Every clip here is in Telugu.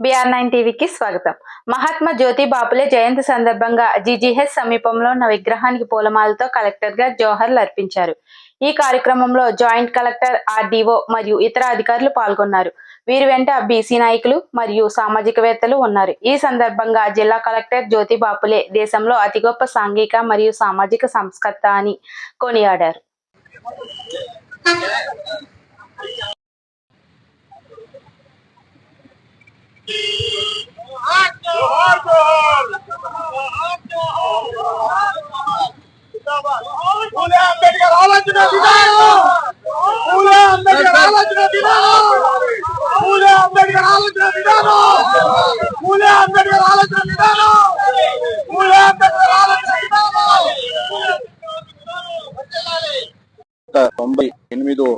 బిఆర్ నైన్ టీవీకి స్వాగతం. మహాత్మా జ్యోతి బాపులే జయంతి సందర్భంగా జీజీహెచ్ సమీపంలో ఉన్న విగ్రహానికి పూలమాలతో కలెక్టర్గా జోహర్లు అర్పించారు. ఈ కార్యక్రమంలో జాయింట్ కలెక్టర్ ఆర్డీఓ మరియు ఇతర అధికారులు పాల్గొన్నారు. వీరి వెంట బీసీ నాయకులు మరియు సామాజికవేత్తలు ఉన్నారు. ఈ సందర్భంగా జిల్లా కలెక్టర్ జ్యోతి బాపులే దేశంలో అతి గొప్ప సాంఘిక మరియు సామాజిక సంస్కర్త అని కొనియాడారు పూలే అంబేద్కర్ ఆలోచన విధానం పూలే అంబేద్కర్ ఆలోచన విధానం పూలే అంబేద్కర్ ఆలోచన విధానం పూలే అంబేద్కర్ ఆలోచన విధానం పూలే అంబేద్కర్ ఆలోచన విధానం తొంభై ఎనిమిదో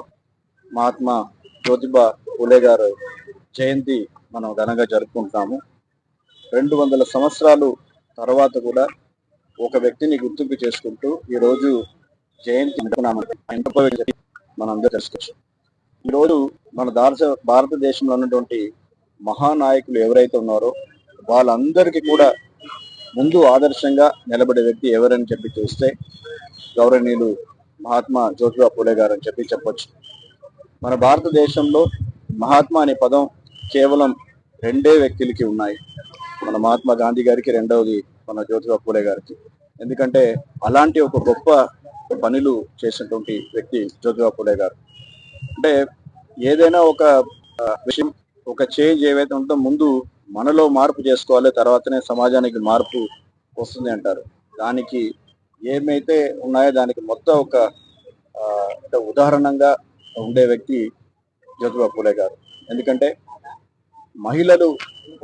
మహాత్మా జ్యోతిబా పూలే గారు జయంతి మనం ఘనంగా జరుపుకుంటాము రెండు వందల సంవత్సరాలు తర్వాత కూడా ఒక వ్యక్తిని గుర్తింపు చేసుకుంటూ ఈరోజు జయంతి జరుపుకున్నామని మనం అందరూ తెలుసుకోవచ్చు. ఈరోజు మన భారత భారతదేశంలో ఉన్నటువంటి మహానాయకులు ఎవరైతే ఉన్నారో వాళ్ళందరికీ కూడా ముందు ఆదర్శంగా నిలబడే వ్యక్తి ఎవరని చెప్పి చూస్తే గౌరవనీయులు మహాత్మా జ్యోతిబా పూలే గారు అని చెప్పి చెప్పొచ్చు. మన భారతదేశంలో మహాత్మా అనే పదం కేవలం రెండే వ్యక్తులకి ఉన్నాయి. మన మహాత్మా గాంధీ గారికి రెండవది మన జ్యోతిబా పూలే గారికి. ఎందుకంటే అలాంటి ఒక గొప్ప పనులు చేసినటువంటి వ్యక్తి జ్యోతిబా పూలే గారు. అంటే ఏదైనా ఒక విషయం ఒక చేంజ్ ఏవైతే ఉంటుందో ముందు మనలో మార్పు చేసుకోవాలి తర్వాతనే సమాజానికి మార్పు వస్తుంది అంటారు. దానికి ఏమైతే ఉన్నాయో దానికి మొత్తం ఒక అంటే ఉదాహరణంగా ఉండే వ్యక్తి జ్యోతిబా పూలే గారు. ఎందుకంటే మహిళలు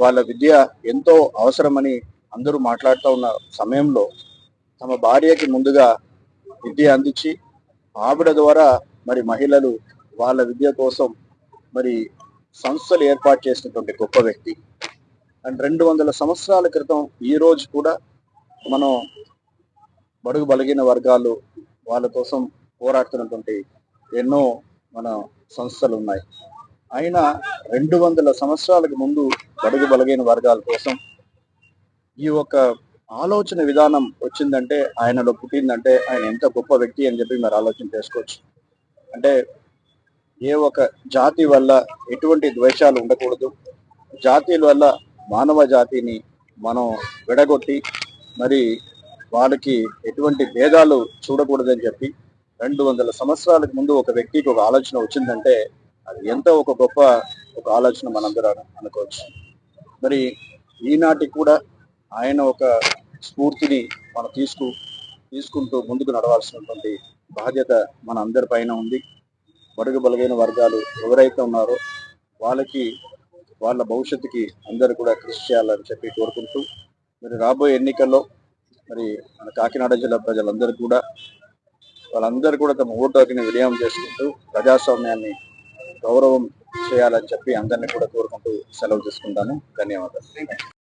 వాళ్ళ విద్య ఎంతో అవసరమని అందరూ మాట్లాడుతూ ఉన్న సమయంలో తమ భార్యకి ముందుగా విద్య అందించి ఆవిడ ద్వారా మరి మహిళలు వాళ్ళ విద్య కోసం మరి సంస్థలు ఏర్పాటు చేసినటువంటి గొప్ప వ్యక్తి. అండ్ రెండు వందల సంవత్సరాల క్రితం ఈ రోజు కూడా మనం బడుగు బలిగిన వర్గాలు వాళ్ళ కోసం పోరాడుతున్నటువంటి ఎన్నో మన సంస్థలు ఉన్నాయి. అయినా రెండు వందల సంవత్సరాలకు ముందు బడుగు బలగైన వర్గాల కోసం ఈ యొక్క ఆలోచన విధానం వచ్చిందంటే ఆయనలో పుట్టిందంటే ఆయన ఎంత గొప్ప వ్యక్తి అని చెప్పి మీరు ఆలోచన చేసుకోవచ్చు. అంటే ఏ ఒక జాతి వల్ల ఎటువంటి ద్వేషాలు ఉండకూడదు. జాతీయుల వల్ల మానవ జాతిని మనం విడగొట్టి మరి వాళ్ళకి ఎటువంటి భేదాలు చూడకూడదని చెప్పి రెండు వందల సంవత్సరాలకు ముందు ఒక వ్యక్తికి ఒక ఆలోచన వచ్చిందంటే అది ఎంతో ఒక గొప్ప ఒక ఆలోచన మనందరం అనుకోవచ్చు. మరి ఈనాటికి కూడా ఆయన ఒక స్ఫూర్తిని మనం తీసుకు తీసుకుంటూ ముందుకు నడవాల్సినటువంటి బాధ్యత మన అందరి పైన ఉంది. బడుగు బలగైన వర్గాలు ఎవరైతే ఉన్నారో వాళ్ళకి వాళ్ళ భవిష్యత్తుకి అందరూ కూడా కృషి చేయాలని చెప్పి కోరుకుంటూ మరి రాబోయే ఎన్నికల్లో మరి మన కాకినాడ జిల్లా ప్రజలందరూ కూడా వాళ్ళందరూ కూడా తమ ఓటు హక్కుని వినియోగం చేసుకుంటూ ప్రజాస్వామ్యాన్ని గౌరవం చేయాలని చెప్పి అందరినీ కూడా కోరుకుంటూ సెలవు తీసుకుంటాను. ధన్యవాదాలు.